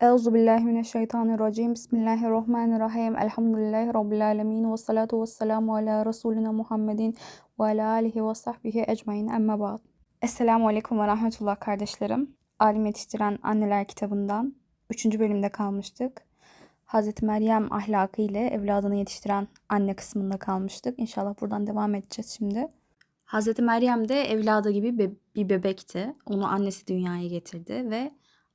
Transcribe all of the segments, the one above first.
Euzu billahi mineşşeytanirracim. Bismillahirrahmanirrahim. Elhamdülillahi rabbil alamin ve salatu vesselamu ala resulina Muhammedin ve ala alihi ve sahbihi ecmaîn. Amma ba'd. Esselamu aleyküm ve rahmetullah kardeşlerim. Alim Yetiştiren Anneler kitabından 3. bölümde kalmıştık. Hazreti Meryem ahlakı ile evladını yetiştiren anne kısmında kalmıştık. İnşallah buradan devam edeceğiz şimdi. Hazreti Meryem de evladı gibi bir bebekti. Onu annesi dünyaya getirdi ve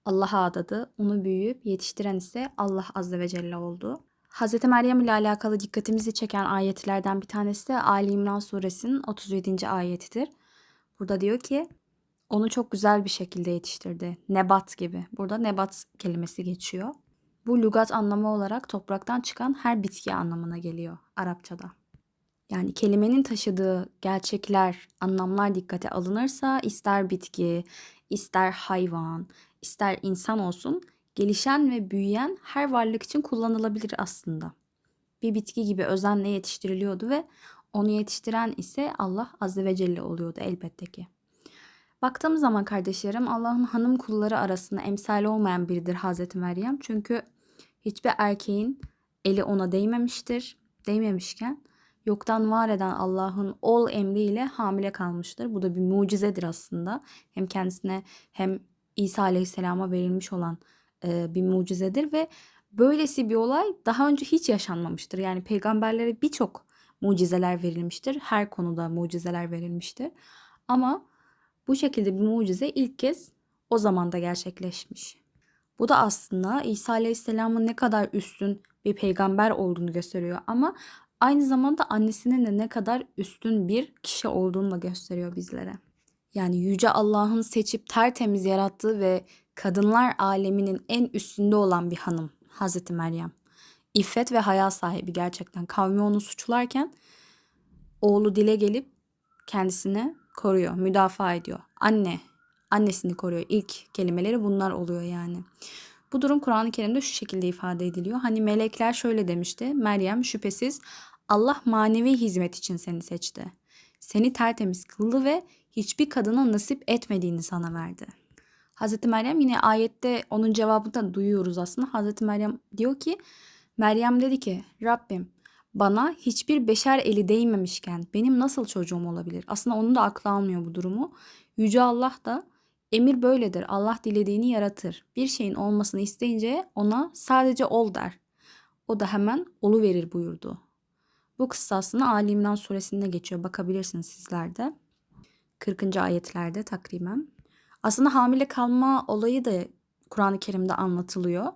Allah'a adadı. Onu büyüyüp yetiştiren ise Allah Azze ve Celle oldu. Hazreti Meryem ile alakalı dikkatimizi çeken ayetlerden bir tanesi de Ali İmran suresinin 37. ayetidir. Burada diyor ki onu çok güzel bir şekilde yetiştirdi. Nebat gibi. Burada nebat kelimesi geçiyor. Bu lügat anlamı olarak topraktan çıkan her bitki anlamına geliyor Arapçada. Yani kelimenin taşıdığı gerçekler, anlamlar dikkate alınırsa ister bitki, ister hayvan, ister insan olsun gelişen ve büyüyen her varlık için kullanılabilir aslında. Bir bitki gibi özenle yetiştiriliyordu ve onu yetiştiren ise Allah Azze ve Celle oluyordu elbette ki. Baktığımız zaman kardeşlerim Allah'ın hanım kulları arasında emsali olmayan biridir Hazreti Meryem. Çünkü hiçbir erkeğin eli ona değmemiştir. Değmemişken yoktan var eden Allah'ın ol emriyle hamile kalmıştır. Bu da bir mucizedir aslında. Hem kendisine hem İsa Aleyhisselam'a verilmiş olan e, bir mucizedir ve böylesi bir olay daha önce hiç yaşanmamıştır. Yani peygamberlere birçok mucizeler verilmiştir. Her konuda mucizeler verilmiştir. Ama bu şekilde bir mucize ilk kez o zamanda gerçekleşmiş. Bu da aslında İsa Aleyhisselam'ın ne kadar üstün bir peygamber olduğunu gösteriyor ama aynı zamanda annesinin de ne kadar üstün bir kişi olduğunu da gösteriyor bizlere. Yani yüce Allah'ın seçip tertemiz yarattığı ve kadınlar aleminin en üstünde olan bir hanım Hazreti Meryem. İffet ve haya sahibi gerçekten. Kavmi onu suçlarken oğlu dile gelip kendisini koruyor, müdafaa ediyor. Anne, annesini koruyor. İlk kelimeleri bunlar oluyor yani. Bu durum Kur'an-ı Kerim'de şu şekilde ifade ediliyor. Hani melekler şöyle demişti. Meryem şüphesiz Allah manevi hizmet için seni seçti. Seni tertemiz kıldı ve hiçbir kadına nasip etmediğini sana verdi. Hazreti Meryem yine ayette onun cevabını da duyuyoruz aslında. Hazreti Meryem diyor ki Meryem dedi ki Rabbim bana hiçbir beşer eli değmemişken benim nasıl çocuğum olabilir? Aslında onun da aklı almıyor bu durumu. Yüce Allah da emir böyledir. Allah dilediğini yaratır. Bir şeyin olmasını isteyince ona sadece ol der. O da hemen olu verir buyurdu. Bu kıssa aslında Ali İmran suresinde geçiyor. Bakabilirsiniz sizler de. 40. ayetlerde takriben. Aslında hamile kalma olayı da Kur'an-ı Kerim'de anlatılıyor.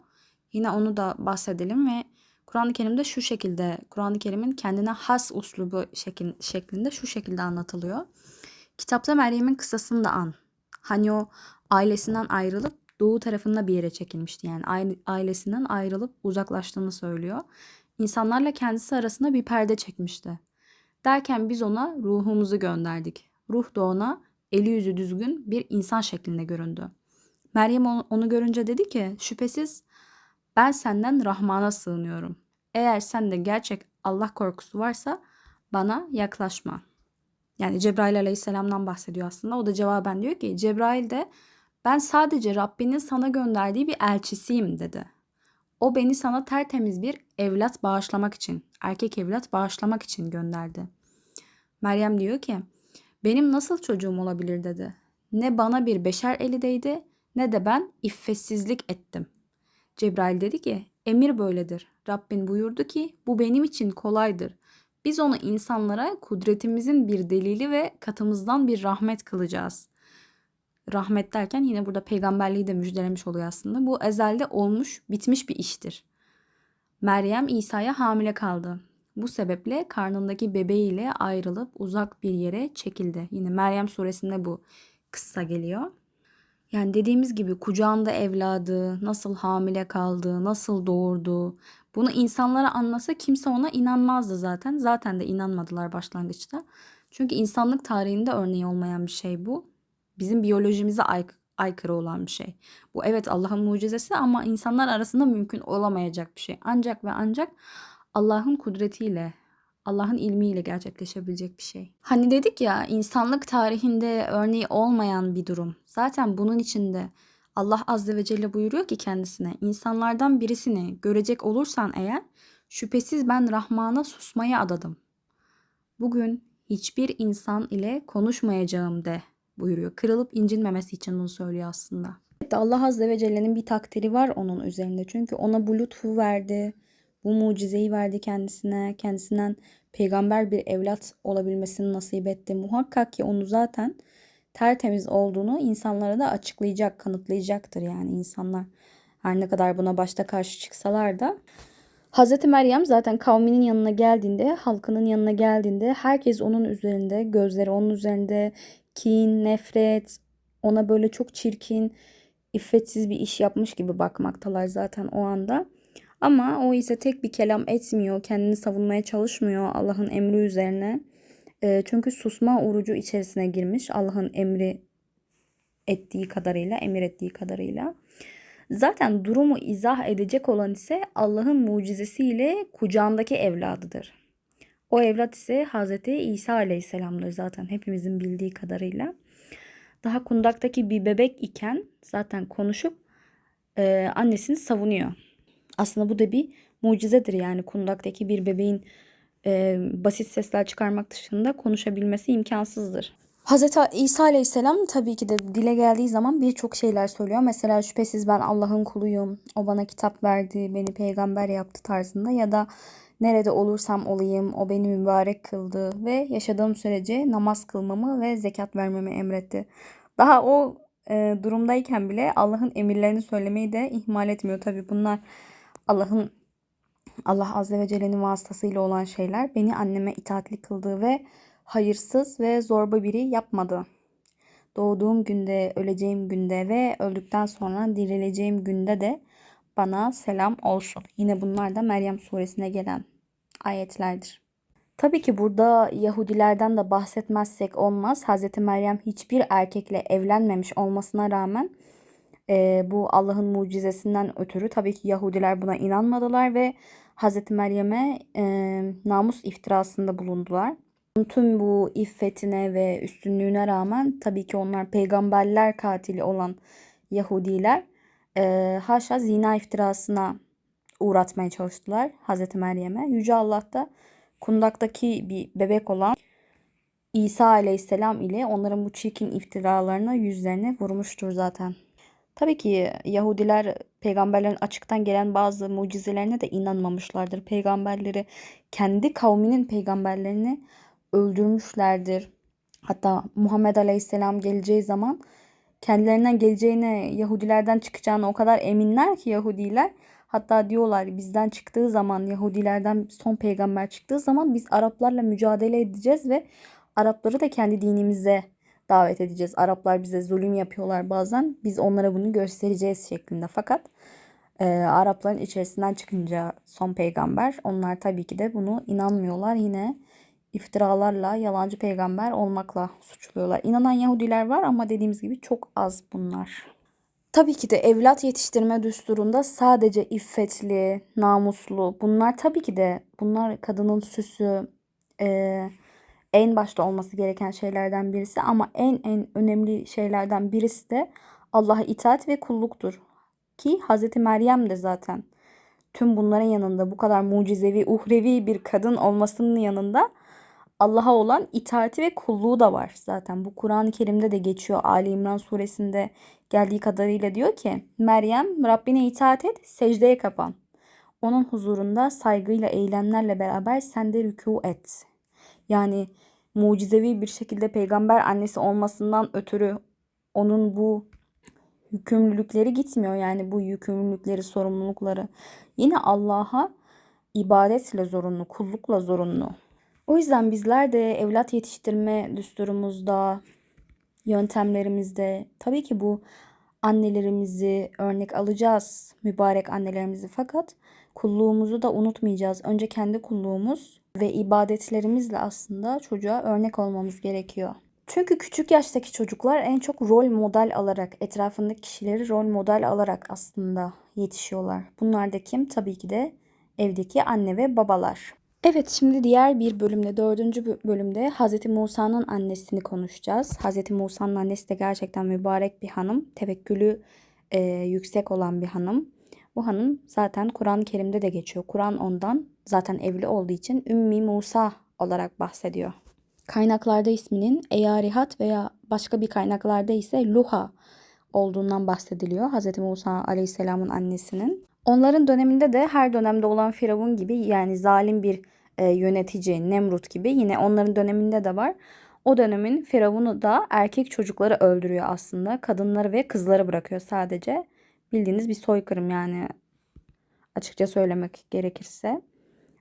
Yine onu da bahsedelim ve Kur'an-ı Kerim'de şu şekilde, Kur'an-ı Kerim'in kendine has uslubu şeklinde şu şekilde anlatılıyor. Kitapta Meryem'in kıssasını da an. Hani o ailesinden ayrılıp doğu tarafında bir yere çekilmişti. Yani ailesinden ayrılıp uzaklaştığını söylüyor. İnsanlarla kendisi arasında bir perde çekmişti. Derken biz ona ruhumuzu gönderdik. Ruh da ona eli yüzü düzgün bir insan şeklinde göründü. Meryem onu görünce dedi ki şüphesiz ben senden Rahman'a sığınıyorum. Eğer sende gerçek Allah korkusu varsa bana yaklaşma. Yani Cebrail aleyhisselamdan bahsediyor aslında. O da cevaben diyor ki Cebrail de ben sadece Rabbinin sana gönderdiği bir elçisiyim dedi. O beni sana tertemiz bir evlat bağışlamak için, erkek evlat bağışlamak için gönderdi. Meryem diyor ki benim nasıl çocuğum olabilir dedi. Ne bana bir beşer eli değdi ne de ben iffetsizlik ettim. Cebrail dedi ki emir böyledir. Rabbin buyurdu ki bu benim için kolaydır. Biz onu insanlara kudretimizin bir delili ve katımızdan bir rahmet kılacağız. Rahmet derken yine burada peygamberliği de müjdelemiş oluyor aslında. Bu ezelde olmuş, bitmiş bir iştir. Meryem İsa'ya hamile kaldı. Bu sebeple karnındaki bebeğiyle ayrılıp uzak bir yere çekildi. Yine Meryem suresinde bu kıssa geliyor. Yani dediğimiz gibi kucağında evladı, nasıl hamile kaldı, nasıl doğurdu. Bunu insanlara anlasa kimse ona inanmazdı zaten. Zaten de inanmadılar başlangıçta. Çünkü insanlık tarihinde örneği olmayan bir şey bu. Bizim biyolojimize ay aykırı olan bir şey. Bu evet Allah'ın mucizesi ama insanlar arasında mümkün olamayacak bir şey. Ancak ve ancak Allah'ın kudretiyle, Allah'ın ilmiyle gerçekleşebilecek bir şey. Hani dedik ya insanlık tarihinde örneği olmayan bir durum. Zaten bunun içinde Allah Azze ve Celle buyuruyor ki kendisine insanlardan birisini görecek olursan eğer şüphesiz ben Rahman'a susmaya adadım. Bugün hiçbir insan ile konuşmayacağım de buyuruyor. Kırılıp incinmemesi için bunu söylüyor aslında. Allah Azze ve Celle'nin bir takdiri var onun üzerinde. Çünkü ona bu lütfu verdi. Bu mucizeyi verdi kendisine. Kendisinden peygamber bir evlat olabilmesini nasip etti. Muhakkak ki onu zaten tertemiz olduğunu insanlara da açıklayacak, kanıtlayacaktır yani insanlar. Her ne kadar buna başta karşı çıksalar da. Hazreti Meryem zaten kavminin yanına geldiğinde, halkının yanına geldiğinde herkes onun üzerinde, gözleri onun üzerinde kin, nefret, ona böyle çok çirkin, iffetsiz bir iş yapmış gibi bakmaktalar zaten o anda. Ama o ise tek bir kelam etmiyor, kendini savunmaya çalışmıyor Allah'ın emri üzerine. E, çünkü susma orucu içerisine girmiş Allah'ın emri ettiği kadarıyla, emir ettiği kadarıyla. Zaten durumu izah edecek olan ise Allah'ın mucizesiyle kucağındaki evladıdır. O evlat ise Hazreti İsa Aleyhisselam'dır zaten hepimizin bildiği kadarıyla. Daha kundaktaki bir bebek iken zaten konuşup e, annesini savunuyor. Aslında bu da bir mucizedir yani kundaktaki bir bebeğin e, basit sesler çıkarmak dışında konuşabilmesi imkansızdır. Hazreti İsa Aleyhisselam tabii ki de dile geldiği zaman birçok şeyler söylüyor. Mesela şüphesiz ben Allah'ın kuluyum. O bana kitap verdi, beni peygamber yaptı tarzında ya da nerede olursam olayım o beni mübarek kıldı ve yaşadığım sürece namaz kılmamı ve zekat vermemi emretti. Daha o e, durumdayken bile Allah'ın emirlerini söylemeyi de ihmal etmiyor. Tabii bunlar Allah'ın Allah Azze ve Celle'nin vasıtasıyla olan şeyler beni anneme itaatli kıldığı ve hayırsız ve zorba biri yapmadı. Doğduğum günde, öleceğim günde ve öldükten sonra dirileceğim günde de bana selam olsun. Yine bunlar da Meryem suresine gelen ayetlerdir. Tabii ki burada Yahudilerden de bahsetmezsek olmaz. Hz. Meryem hiçbir erkekle evlenmemiş olmasına rağmen e, bu Allah'ın mucizesinden ötürü tabii ki Yahudiler buna inanmadılar ve Hz. Meryem'e e, namus iftirasında bulundular. Tüm bu iffetine ve üstünlüğüne rağmen tabii ki onlar peygamberler katili olan Yahudiler e, haşa zina iftirasına uğratmaya çalıştılar Hz. Meryem'e. Yüce Allah da kundaktaki bir bebek olan İsa aleyhisselam ile onların bu çirkin iftiralarına yüzlerine vurmuştur zaten. Tabii ki Yahudiler peygamberlerin açıktan gelen bazı mucizelerine de inanmamışlardır. Peygamberleri kendi kavminin peygamberlerini öldürmüşlerdir. Hatta Muhammed Aleyhisselam geleceği zaman kendilerinden geleceğine Yahudilerden çıkacağını o kadar eminler ki Yahudiler. Hatta diyorlar bizden çıktığı zaman Yahudilerden son peygamber çıktığı zaman biz Araplarla mücadele edeceğiz ve Arapları da kendi dinimize davet edeceğiz. Araplar bize zulüm yapıyorlar bazen. Biz onlara bunu göstereceğiz şeklinde. Fakat e, Arapların içerisinden çıkınca son peygamber onlar tabii ki de bunu inanmıyorlar. Yine iftiralarla yalancı peygamber olmakla suçluyorlar. İnanan Yahudiler var ama dediğimiz gibi çok az bunlar. Tabii ki de evlat yetiştirme düsturunda sadece iffetli, namuslu bunlar tabii ki de bunlar kadının süsü, e, en başta olması gereken şeylerden birisi ama en en önemli şeylerden birisi de Allah'a itaat ve kulluktur. Ki Hz. Meryem de zaten tüm bunların yanında bu kadar mucizevi, uhrevi bir kadın olmasının yanında Allah'a olan itaati ve kulluğu da var zaten. Bu Kur'an-ı Kerim'de de geçiyor. Ali İmran suresinde geldiği kadarıyla diyor ki Meryem Rabbine itaat et, secdeye kapan. Onun huzurunda saygıyla eylemlerle beraber sen de rükû et. Yani mucizevi bir şekilde peygamber annesi olmasından ötürü onun bu yükümlülükleri gitmiyor. Yani bu yükümlülükleri, sorumlulukları yine Allah'a ibadetle zorunlu, kullukla zorunlu. O yüzden bizler de evlat yetiştirme düsturumuzda, yöntemlerimizde tabii ki bu annelerimizi örnek alacağız, mübarek annelerimizi fakat kulluğumuzu da unutmayacağız. Önce kendi kulluğumuz ve ibadetlerimizle aslında çocuğa örnek olmamız gerekiyor. Çünkü küçük yaştaki çocuklar en çok rol model alarak, etrafındaki kişileri rol model alarak aslında yetişiyorlar. Bunlar da kim? Tabii ki de evdeki anne ve babalar. Evet şimdi diğer bir bölümde, dördüncü bölümde Hz. Musa'nın annesini konuşacağız. Hz. Musa'nın annesi de gerçekten mübarek bir hanım. Tevekkülü e, yüksek olan bir hanım. Bu hanım zaten Kur'an-ı Kerim'de de geçiyor. Kur'an ondan zaten evli olduğu için Ümmi Musa olarak bahsediyor. Kaynaklarda isminin Eyarihat veya başka bir kaynaklarda ise Luha olduğundan bahsediliyor. Hz. Musa Aleyhisselam'ın annesinin. Onların döneminde de her dönemde olan Firavun gibi yani zalim bir e, yönetici Nemrut gibi yine onların döneminde de var. O dönemin Firavunu da erkek çocukları öldürüyor aslında. Kadınları ve kızları bırakıyor sadece. Bildiğiniz bir soykırım yani açıkça söylemek gerekirse.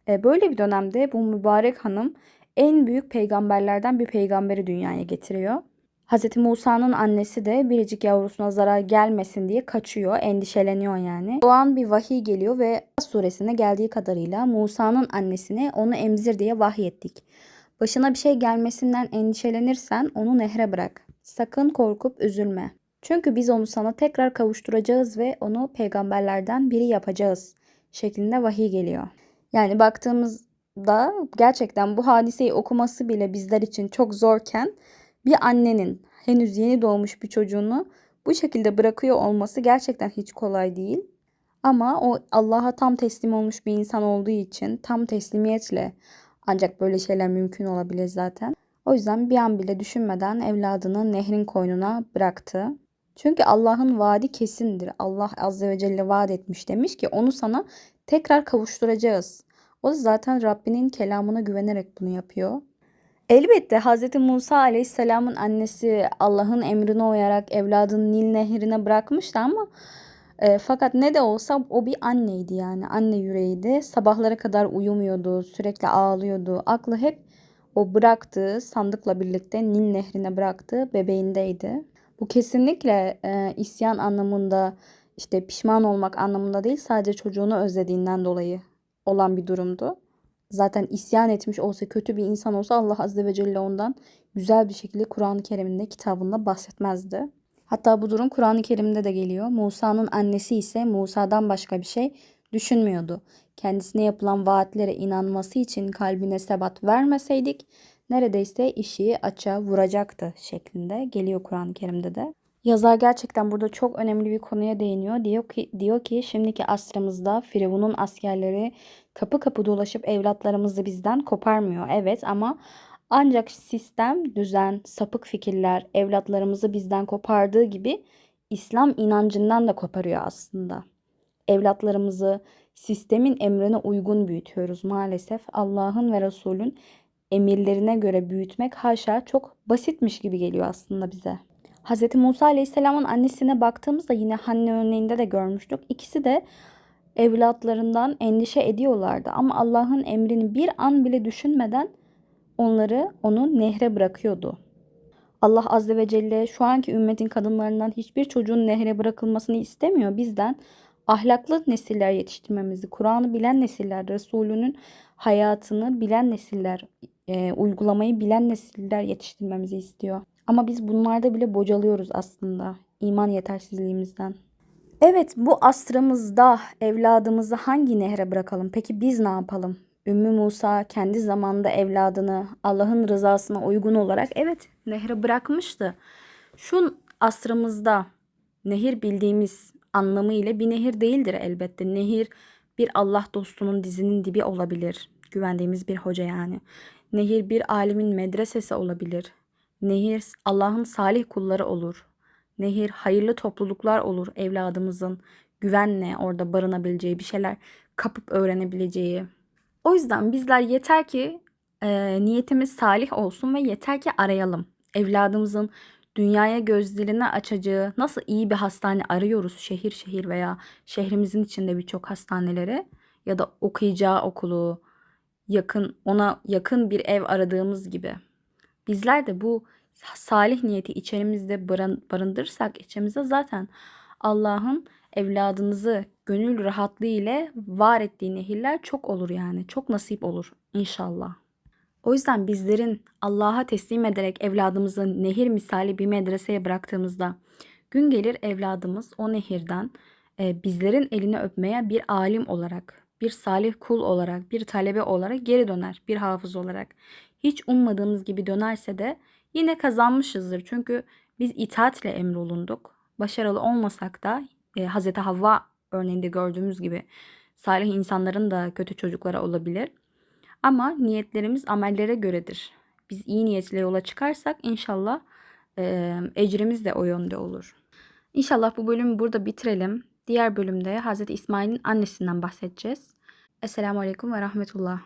E, böyle bir dönemde bu mübarek hanım en büyük peygamberlerden bir peygamberi dünyaya getiriyor. Hz. Musa'nın annesi de biricik yavrusuna zarar gelmesin diye kaçıyor, endişeleniyor yani. Doğan bir vahiy geliyor ve suresine geldiği kadarıyla Musa'nın annesine onu emzir diye vahyettik. Başına bir şey gelmesinden endişelenirsen onu nehre bırak. Sakın korkup üzülme. Çünkü biz onu sana tekrar kavuşturacağız ve onu peygamberlerden biri yapacağız şeklinde vahiy geliyor. Yani baktığımızda gerçekten bu hadiseyi okuması bile bizler için çok zorken bir annenin henüz yeni doğmuş bir çocuğunu bu şekilde bırakıyor olması gerçekten hiç kolay değil. Ama o Allah'a tam teslim olmuş bir insan olduğu için tam teslimiyetle ancak böyle şeyler mümkün olabilir zaten. O yüzden bir an bile düşünmeden evladını nehrin koynuna bıraktı. Çünkü Allah'ın vaadi kesindir. Allah azze ve celle vaat etmiş demiş ki onu sana tekrar kavuşturacağız. O da zaten Rabbinin kelamına güvenerek bunu yapıyor. Elbette Hz. Musa Aleyhisselam'ın annesi Allah'ın emrine uyarak evladını Nil nehrine bırakmıştı ama e, fakat ne de olsa o bir anneydi yani anne yüreğiydi. Sabahlara kadar uyumuyordu, sürekli ağlıyordu. Aklı hep o bıraktığı sandıkla birlikte Nil nehrine bıraktığı bebeğindeydi. Bu kesinlikle e, isyan anlamında işte pişman olmak anlamında değil sadece çocuğunu özlediğinden dolayı olan bir durumdu. Zaten isyan etmiş olsa kötü bir insan olsa Allah Azze ve Celle ondan güzel bir şekilde Kur'an-ı Kerim'inde kitabında bahsetmezdi. Hatta bu durum Kur'an-ı Kerim'de de geliyor. Musa'nın annesi ise Musa'dan başka bir şey düşünmüyordu. Kendisine yapılan vaatlere inanması için kalbine sebat vermeseydik neredeyse işi açığa vuracaktı şeklinde geliyor Kur'an-ı Kerim'de de. Yazar gerçekten burada çok önemli bir konuya değiniyor. Diyor ki, diyor ki şimdiki asrımızda Firavun'un askerleri kapı kapı dolaşıp evlatlarımızı bizden koparmıyor. Evet ama ancak sistem, düzen, sapık fikirler evlatlarımızı bizden kopardığı gibi İslam inancından da koparıyor aslında. Evlatlarımızı sistemin emrine uygun büyütüyoruz maalesef. Allah'ın ve Resul'ün emirlerine göre büyütmek haşa çok basitmiş gibi geliyor aslında bize. Hz. Musa Aleyhisselam'ın annesine baktığımızda yine Hanne örneğinde de görmüştük. İkisi de evlatlarından endişe ediyorlardı ama Allah'ın emrini bir an bile düşünmeden onları onu nehre bırakıyordu. Allah Azze ve Celle şu anki ümmetin kadınlarından hiçbir çocuğun nehre bırakılmasını istemiyor. Bizden ahlaklı nesiller yetiştirmemizi, Kur'an'ı bilen nesiller, Resulünün hayatını bilen nesiller, e, uygulamayı bilen nesiller yetiştirmemizi istiyor. Ama biz bunlarda bile bocalıyoruz aslında iman yetersizliğimizden. Evet bu asrımızda evladımızı hangi nehre bırakalım? Peki biz ne yapalım? Ümmü Musa kendi zamanında evladını Allah'ın rızasına uygun olarak evet nehre bırakmıştı. Şu asrımızda nehir bildiğimiz anlamıyla bir nehir değildir elbette. Nehir bir Allah dostunun dizinin dibi olabilir. Güvendiğimiz bir hoca yani. Nehir bir alimin medresesi olabilir. Nehir Allah'ın salih kulları olur. Nehir hayırlı topluluklar olur evladımızın güvenle orada barınabileceği bir şeyler kapıp öğrenebileceği. O yüzden bizler yeter ki e, niyetimiz salih olsun ve yeter ki arayalım. Evladımızın dünyaya gözlerini açacağı nasıl iyi bir hastane arıyoruz şehir şehir veya şehrimizin içinde birçok hastaneleri ya da okuyacağı okulu yakın ona yakın bir ev aradığımız gibi. Bizler de bu salih niyeti içerimizde barındırırsak içimizde zaten Allah'ın evladımızı gönül rahatlığı ile var ettiği nehirler çok olur yani. Çok nasip olur inşallah. O yüzden bizlerin Allah'a teslim ederek evladımızı nehir misali bir medreseye bıraktığımızda gün gelir evladımız o nehirden e, bizlerin elini öpmeye bir alim olarak, bir salih kul olarak, bir talebe olarak geri döner, bir hafız olarak. Hiç ummadığımız gibi dönerse de yine kazanmışızdır. Çünkü biz itaatle emrolunduk. Başarılı olmasak da e, Hazreti Havva örneğinde gördüğümüz gibi salih insanların da kötü çocukları olabilir. Ama niyetlerimiz amellere göredir. Biz iyi niyetle yola çıkarsak inşallah e, ecrimiz de o yönde olur. İnşallah bu bölümü burada bitirelim. Diğer bölümde Hazreti İsmail'in annesinden bahsedeceğiz. Esselamu Aleyküm ve Rahmetullah.